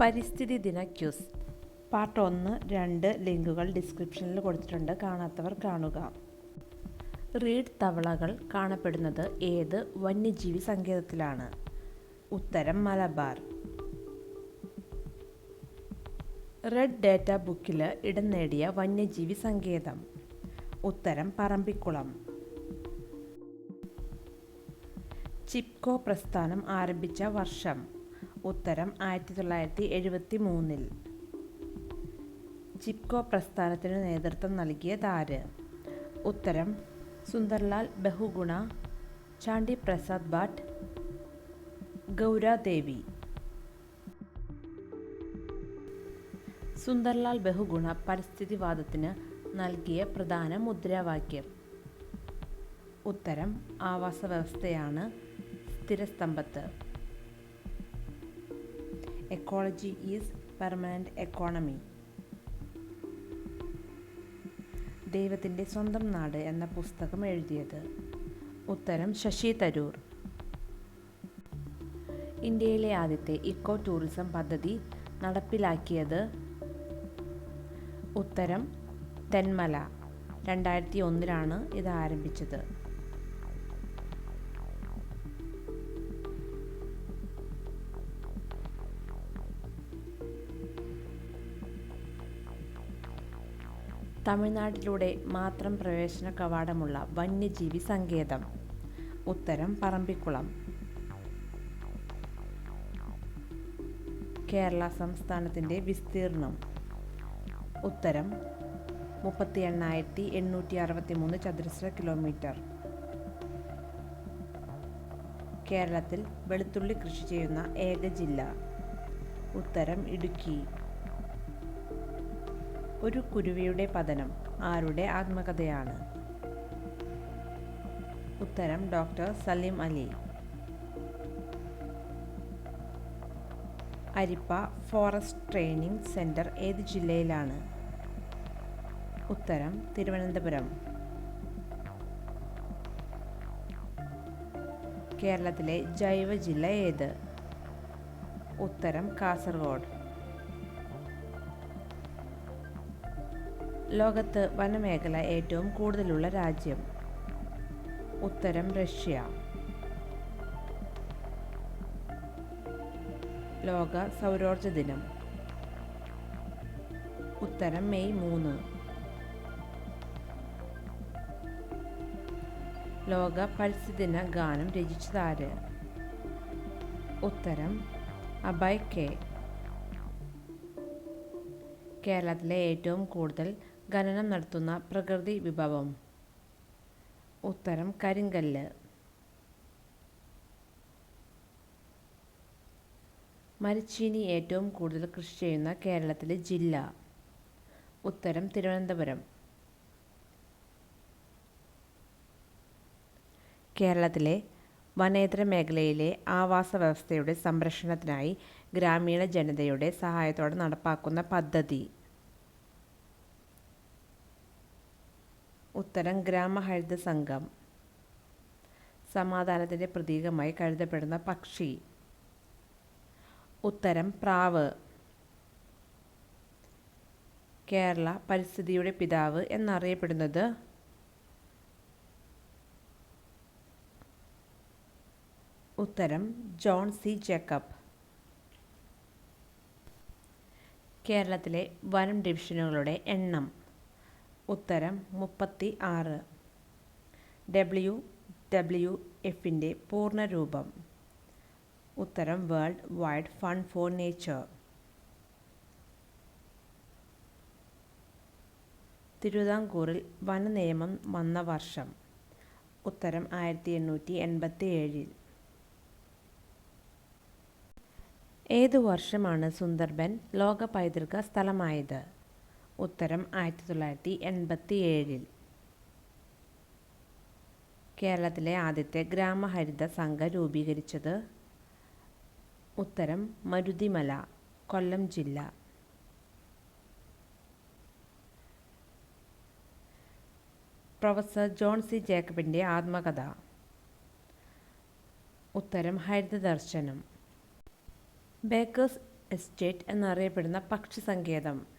പരിസ്ഥിതി ദിന quiz. Part ഒന്ന് രണ്ട് ലിങ്കുകൾ ഡിസ്ക്രിപ്ഷനിൽ കൊടുത്തിട്ടുണ്ട്. കാണാത്തവർ കാണുക. റീഡ് തവളകൾ കാണപ്പെടുന്നത് ഏത് വന്യജീവി സങ്കേതത്തിലാണ്? ഉത്തരം മലബാർ. റെഡ് ഡേറ്റ ബുക്കിൽ ഇടം നേടിയ വന്യജീവി സങ്കേതം. ഉത്തരം പറമ്പിക്കുളം. ചിപ്കോ പ്രസ്ഥാനം ആരംഭിച്ച വർഷം. ഉത്തരം ആയിരത്തി തൊള്ളായിരത്തി എഴുപത്തി മൂന്നിൽ ചിപ്കോ പ്രസ്ഥാനത്തിന് നേതൃത്വം നൽകിയ നൽകിയതാര് ഉത്തരം സുന്ദർലാൽ ബഹുഗുണ ചാണ്ടി പ്രസാദ് ഭട്ട് ഗൗരാദേവി. സുന്ദർലാൽ ബഹുഗുണ പരിസ്ഥിതിവാദത്തിന് നൽകിയ പ്രധാന മുദ്രാവാക്യം. ഉത്തരം ആവാസ വ്യവസ്ഥയാണ് സ്ഥിരസ്തംഭത്ത്. എക്കോളജി ഈസ് പെർമനന്റ് എക്കോണമി ദൈവത്തിന്റെ സ്വന്തം നാട് എന്ന പുസ്തകം എഴുതിയത്. ഉത്തരം ശശി തരൂർ. ഇന്ത്യയിലെ ആദ്യത്തെ ഇക്കോ ടൂറിസം പദ്ധതി നടപ്പിലാക്കിയത് ഉത്തരം തെന്മല. രണ്ടായിരത്തി ഒന്നിലാണ് ഇത് ആരംഭിച്ചത്. തമിഴ്നാട്ടിലൂടെ മാത്രം പ്രവേശന കവാടമുള്ള വന്യജീവി സങ്കേതം. ഉത്തരം പറമ്പിക്കുളം. കേരള സംസ്ഥാനത്തിന്റെ വിസ്തീർണം. ഉത്തരം മുപ്പത്തി എണ്ണായിരത്തി എണ്ണൂറ്റി അറുപത്തി മൂന്ന് ചതുരശ്ര കിലോമീറ്റർ. കേരളത്തിൽ വെളുത്തുള്ളി കൃഷി ചെയ്യുന്ന ഏക ജില്ല. ഉത്തരം ഇടുക്കി. ഒരു കുരുവിയുടെ പതനം ആരുടെ ആത്മകഥയാണ്? ഉത്തരം ഡോക്ടർ സലീം അലി. അരിപ്പ ഫോറസ്റ്റ് ട്രെയിനിങ് സെന്റർ ഏത് ജില്ലയിലാണ്? ഉത്തരം തിരുവനന്തപുരം. കേരളത്തിലെ ജൈവ ജില്ല ഏത്? ഉത്തരം കാസർഗോഡ്. ലോകത്ത് വനമേഖല ഏറ്റവും കൂടുതലുള്ള രാജ്യം. ഉത്തരം റഷ്യ. ലോക സൗരോർജ ദിനം. ഉത്തരം മെയ് മൂന്ന്. ലോക പരിസ്ഥിതി ദിന ഗാനം രചിച്ചതാര്? ഉത്തരം അബൈ കെ. കേരളത്തിലെ ഏറ്റവും കൂടുതൽ ഖനനം നടത്തുന്ന പ്രകൃതി വിഭവം. ഉത്തരം കരിങ്കല്ല്. മരിച്ചീനി ഏറ്റവും കൂടുതൽ കൃഷി ചെയ്യുന്ന കേരളത്തിലെ ജില്ല. ഉത്തരം തിരുവനന്തപുരം. കേരളത്തിലെ വനേതര മേഖലയിലെ ആവാസ വ്യവസ്ഥയുടെ സംരക്ഷണത്തിനായി ഗ്രാമീണ ജനതയുടെ സഹായത്തോടെ നടപ്പാക്കുന്ന പദ്ധതി. ഉത്തരം ഗ്രാമഹരിത സംഘം സമാധാനത്തിന്റെ പ്രതീകമായി കരുതപ്പെടുന്ന പക്ഷി. ഉത്തരം പ്രാവ്. കേരള പരിസ്ഥിതിയുടെ പിതാവ് എന്നറിയപ്പെടുന്നത് ഉത്തരം ജോൺ സി ജേക്കബ്. കേരളത്തിലെ വനം ഡിവിഷനുകളുടെ എണ്ണം ഉത്തരം മുപ്പത്തി ആറ് ഡബ്ല്യു ഡബ്ല്യു എഫിന്റെ പൂർണരൂപം. ഉത്തരം world wide fund for nature തിരുവിതാംകൂറിൽ വനനിയമം വന്ന വർഷം. ഉത്തരം ആയിരത്തി എണ്ണൂറ്റി എൺപത്തി ഏഴിൽ ഏതു വർഷമാണ് സുന്ദർബൻ ലോക പൈതൃക സ്ഥലമായത്? ഉത്തരം ആയിരത്തി തൊള്ളായിരത്തി എൺപത്തി ഏഴിൽ കേരളത്തിലെ ആദ്യത്തെ ഗ്രാമഹരിത സംഘം രൂപീകരിച്ചത് ഉത്തരം മരുതിമല കൊല്ലം ജില്ല. പ്രൊഫസർ ജോൺ സി ജേക്കബിന്റെ ആത്മകഥ. ഉത്തരം ഹരിതദർശനം ബേക്കേഴ്സ് എസ്റ്റേറ്റ് എന്നറിയപ്പെടുന്ന പക്ഷി സങ്കേതം.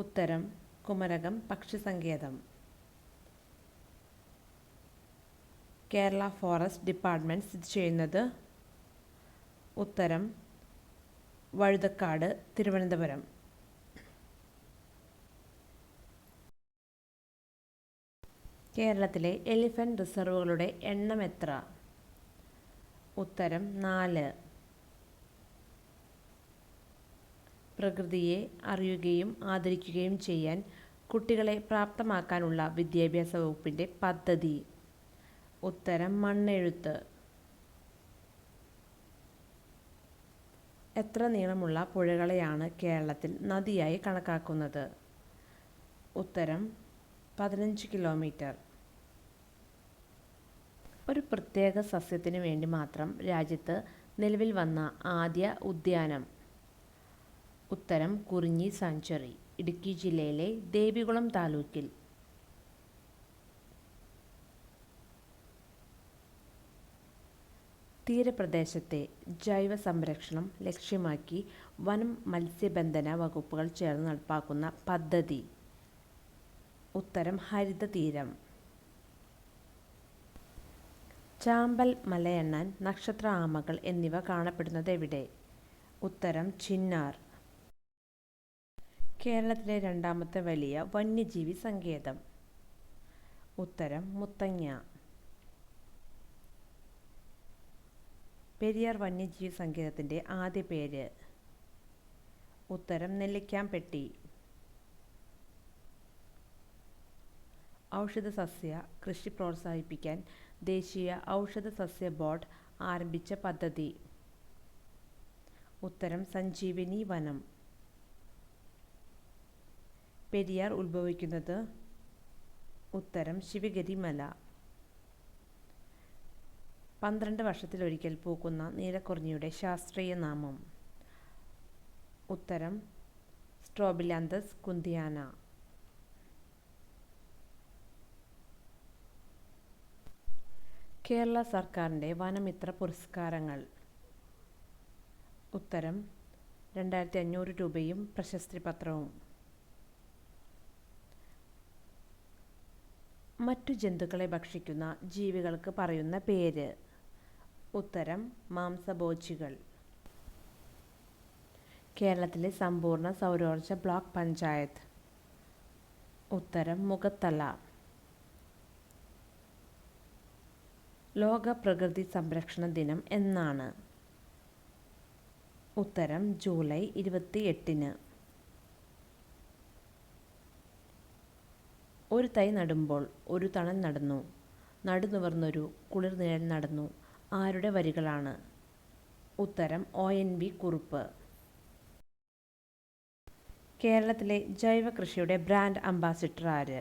ഉത്തരം കുമരകം പക്ഷി സങ്കേതം കേരള ഫോറസ്റ്റ് ഡിപ്പാർട്ട്മെന്റ് സ്ഥിതി ചെയ്യുന്നത് ഉത്തരം വഴുതക്കാട് തിരുവനന്തപുരം. കേരളത്തിലെ എലിഫന്റ് റിസർവുകളുടെ എണ്ണം എത്ര? ഉത്തരം നാല്. പ്രകൃതിയെ അറിയുകയും ആദരിക്കുകയും ചെയ്യാൻ കുട്ടികളെ പ്രാപ്തമാക്കാനുള്ള വിദ്യാഭ്യാസ വകുപ്പിന്റെ പദ്ധതി. ഉത്തരം മണ്ണെഴുത്ത്. എത്ര നീളമുള്ള പുഴകളെയാണ് കേരളത്തിൽ നദിയായി കണക്കാക്കുന്നത്? ഉത്തരം പതിനഞ്ച് കിലോമീറ്റർ. ഒരു പ്രത്യേക സസ്യത്തിന് വേണ്ടി മാത്രം രാജ്യത്ത് നിലവിൽ വന്ന ആദ്യ ഉദ്യാനം. ഉത്തരം കുറിഞ്ഞി സാഞ്ചറി ഇടുക്കി ജില്ലയിലെ ദേവികുളം താലൂക്കിൽ. തീരപ്രദേശത്തെ ജൈവ സംരക്ഷണം ലക്ഷ്യമാക്കി വനം മത്സ്യബന്ധന വകുപ്പുകൾ ചേർന്ന് നടപ്പാക്കുന്ന പദ്ധതി. ഉത്തരം ഹരിത തീരം. ചാമ്പൽ മലയണ്ണാൻ നക്ഷത്ര ആമകൾ എന്നിവ കാണപ്പെടുന്നത് എവിടെ ഉത്തരം ചിന്നാർ. കേരളത്തിലെ രണ്ടാമത്തെ വലിയ വന്യജീവി സങ്കേതം. ഉത്തരം മുത്തങ്ങ. പെരിയാർ വന്യജീവി സങ്കേതത്തിന്റെ ആദ്യ പേര്. ഉത്തരം നെല്ലിക്കാംപെട്ടി. ഔഷധ സസ്യ കൃഷി പ്രോത്സാഹിപ്പിക്കാൻ ദേശീയ ഔഷധ സസ്യ ബോർഡ് ആരംഭിച്ച പദ്ധതി. ഉത്തരം സഞ്ജീവിനി വനം. പെരിയാർ ഉത്ഭവിക്കുന്നത് ഉത്തരം ശിവഗിരി മല പന്ത്രണ്ട് വർഷത്തിലൊരിക്കൽ പൂക്കുന്ന നീലക്കുറിഞ്ഞിയുടെ ശാസ്ത്രീയ നാമം. ഉത്തരം സ്ട്രോബിലാന്തസ് കുന്തിയാന. കേരള സർക്കാരിന്റെ വനമിത്ര പുരസ്കാരങ്ങൾ. ഉത്തരം രണ്ടായിരത്തി അഞ്ഞൂറ് രൂപയും പ്രശസ്തി പത്രവും മറ്റു ജന്തുക്കളെ ഭക്ഷിക്കുന്ന ജീവികൾക്ക് പറയുന്ന പേര്. ഉത്തരം മാംസഭോജികൾ. കേരളത്തിലെ സമ്പൂർണ സൗരോർജ ബ്ലോക്ക് പഞ്ചായത്ത്. ഉത്തരം മുഖത്തല. ലോക പ്രകൃതി സംരക്ഷണ ദിനം എന്നാണ്. ഉത്തരം ജൂലൈ ഇരുപത്തി എട്ടിന് ഒരു തൈ നടുമ്പോൾ ഒരു തണൽ നടന്നു. നടുനിവർന്നൊരു കുളിർനിഴൽ നടന്നു. ആരുടെ വരികളാണ്? ഉത്തരം ഒ എൻ വി കുറുപ്പ്. കേരളത്തിലെ ജൈവ കൃഷിയുടെ ബ്രാൻഡ് അംബാസിഡർ ആര്?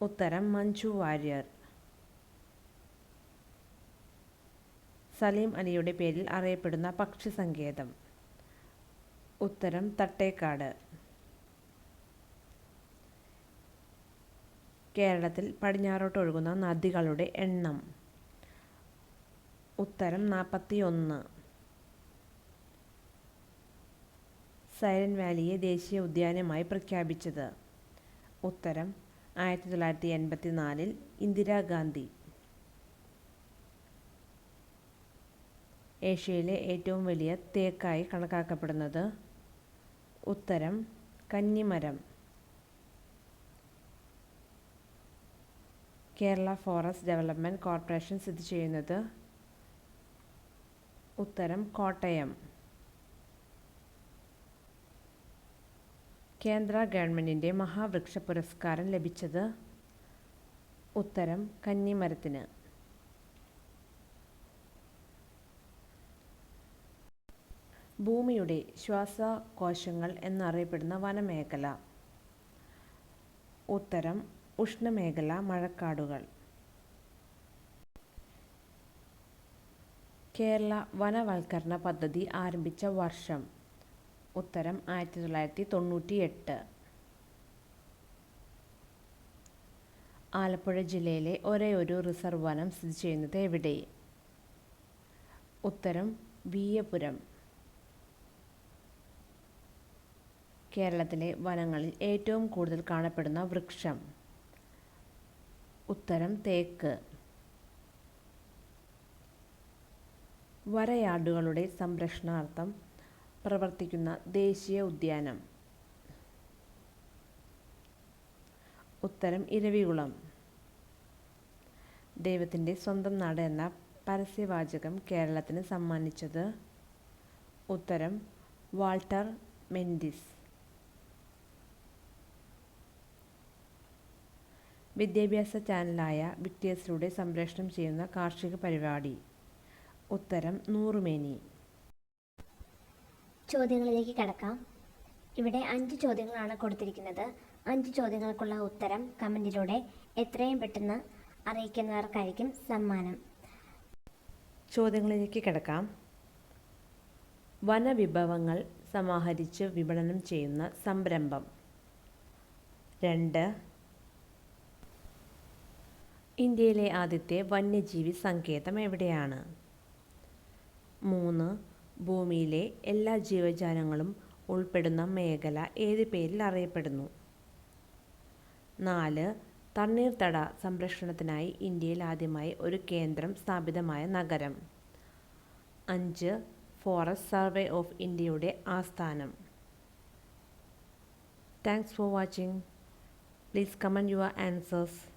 ഉത്തരം മഞ്ജു വാര്യർ. സലീം അലിയുടെ പേരിൽ അറിയപ്പെടുന്ന പക്ഷി സങ്കേതം. ഉത്തരം തട്ടേക്കാട്. കേരളത്തിൽ പടിഞ്ഞാറോട്ട് ഒഴുകുന്ന നദികളുടെ എണ്ണം. ഉത്തരം നാൽപ്പത്തി ഒന്ന് സൈലൻ വാലിയെ ദേശീയ ഉദ്യാനമായി പ്രഖ്യാപിച്ചത്. ഉത്തരം ആയിരത്തി തൊള്ളായിരത്തി എൺപത്തി നാലിൽ ഇന്ദിരാഗാന്ധി. ഏഷ്യയിലെ ഏറ്റവും വലിയ തേക്കായി കണക്കാക്കപ്പെടുന്നത് ഉത്തരം കന്നിമരം. കേരള ഫോറസ്റ്റ് ഡെവലപ്മെന്റ് കോർപ്പറേഷൻ സ്ഥിതി ചെയ്യുന്നത് ഉത്തരം കോട്ടയം. കേന്ദ്ര ഗവൺമെന്റിന്റെ മഹാവൃക്ഷ പുരസ്കാരം ലഭിച്ചത് ഉത്തരം കന്നിമരത്തിന്. ഭൂമിയുടെ ശ്വാസകോശങ്ങൾ എന്നറിയപ്പെടുന്ന വനമേഖല. ഉത്തരം ഉഷ്ണമേഖല മഴക്കാടുകൾ. കേരള വനവൽക്കരണ പദ്ധതി ആരംഭിച്ച വർഷം. ഉത്തരം ആയിരത്തി തൊള്ളായിരത്തി തൊണ്ണൂറ്റി എട്ട് ആലപ്പുഴ ജില്ലയിലെ ഒരേ ഒരു റിസർവ് വനം സ്ഥിതി ചെയ്യുന്നത് എവിടെ? ഉത്തരം വീയപുരം. കേരളത്തിലെ വനങ്ങളിൽ ഏറ്റവും കൂടുതൽ കാണപ്പെടുന്ന വൃക്ഷം. ഉത്തരം തേക്ക്. വരയാടുകളുടെ സംരക്ഷണാർത്ഥം പ്രവർത്തിക്കുന്ന ദേശീയ ഉദ്യാനം. ഉത്തരം ഇരവികുളം. ദൈവത്തിന്റെ സ്വന്തം നാട് എന്ന പരസ്യവാചകം കേരളത്തിന് സമ്മാനിച്ചത്. ഉത്തരം വാൾട്ടർ മെൻഡിസ്. വിദ്യാഭ്യാസ ചാനലായ വിക്ടേഴ്സിലൂടെ സംപ്രേഷണം ചെയ്യുന്ന കാർഷിക പരിപാടി. ഉത്തരം നൂറുമേനി. ചോദ്യങ്ങളിലേക്ക് കടക്കാം. ഇവിടെ അഞ്ച് ചോദ്യങ്ങളാണ് കൊടുത്തിരിക്കുന്നത്. അഞ്ച് ചോദ്യങ്ങൾക്കുള്ള ഉത്തരം കമന്റിലൂടെ എത്രയും പെട്ടെന്ന് അറിയിക്കുന്നവർക്കായിരിക്കും സമ്മാനം. ചോദ്യങ്ങളിലേക്ക് കിടക്കാം. വനവിഭവങ്ങൾ സമാഹരിച്ച് വിപണനം ചെയ്യുന്ന സംരംഭം. രണ്ട് ഇന്ത്യയിലെ ആദ്യത്തെ വന്യജീവി സങ്കേതം എവിടെയാണ്? മൂന്ന് ഭൂമിയിലെ എല്ലാ ജീവജാലങ്ങളും ഉൾപ്പെടുന്ന മേഖല ഏത് പേരിൽ അറിയപ്പെടുന്നു? നാല് തണ്ണീർത്തട സംരക്ഷണത്തിനായി ഇന്ത്യയിൽ ആദ്യമായി ഒരു കേന്ദ്രം സ്ഥാപിതമായ നഗരം. അഞ്ച് ഫോറസ്റ്റ് സർവേ ഓഫ് ഇന്ത്യയുടെ ആസ്ഥാനം. Thanks for watching please comment your answers